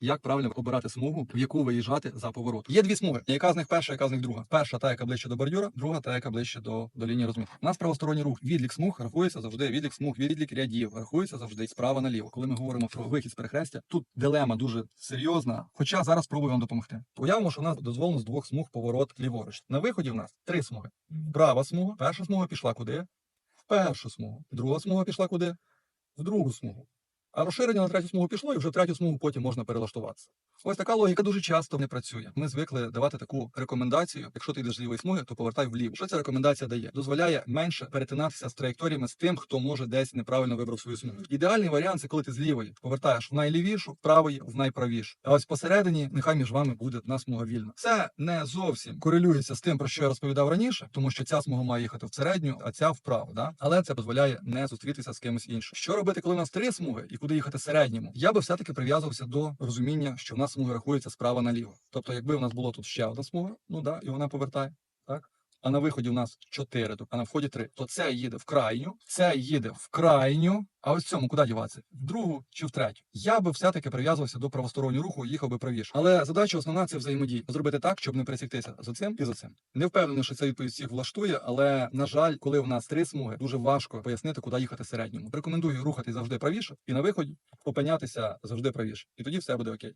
Як правильно обирати смугу, в яку виїжджати за поворот? Є дві смуги. Яка з них перша, яка з них друга? Перша та, яка ближче до бордюра, друга та, яка ближче до, до лінії розмітки. У нас правосторонній рух. Відлік смуг рахується завжди. Відлік смуг, відлік рядів рахується завжди справа наліво. Коли ми говоримо про вихід з перехрестя, тут дилема дуже серйозна. Хоча зараз спробую вам допомогти. Уявимо, що в нас дозволено з двох смуг поворот ліворуч. На виході в нас три смуги. Права смуга. Перша смуга пішла куди? В першу смугу. Друга смуга пішла куди? В другу смугу. А розширення на третю смугу пішло, і вже третю смугу потім можна перелаштуватися. Ось така логіка дуже часто не працює. Ми звикли давати таку рекомендацію: якщо ти йдеш з лівої смуги, то повертай вліво. Що ця рекомендація дає? Дозволяє менше перетинатися з траєкторіями з тим, хто може десь неправильно вибрав свою смугу. Ідеальний варіант це коли ти з лівої повертаєш в найлівішу, в правої в найправішу. А ось посередині нехай між вами буде одна смуга вільна. Це не зовсім корелюється з тим, про що я розповідав раніше, тому що ця смуга має їхати в середню, а ця вправо. Да? Але це дозволяє не зустрітися з кимось іншим. Що робити, коли у нас три смуги і куди їхати середньому? Я би все таки прив'язувався до розуміння, що в нас смуга рахується справа наліво. Тобто, якби в нас було тут ще одна смуга, ну да, і вона повертає, так. А на виході в нас 4, а на вході 3, то це їде в крайню, це їде в крайню. А ось цьому куди діватися? В другу чи в третю? Я би все-таки прив'язувався до правостороннього руху їхав би правіше. Але задача основна це взаємодія. Зробити так, щоб не пересіктися з оцим і з оцим. Не впевнений, що ця відповідь всіх влаштує, але на жаль, коли в нас три смуги, дуже важко пояснити, куди їхати середньому. Рекомендую рухати завжди правіше і на виході опинятися завжди правіше. І тоді все буде окей.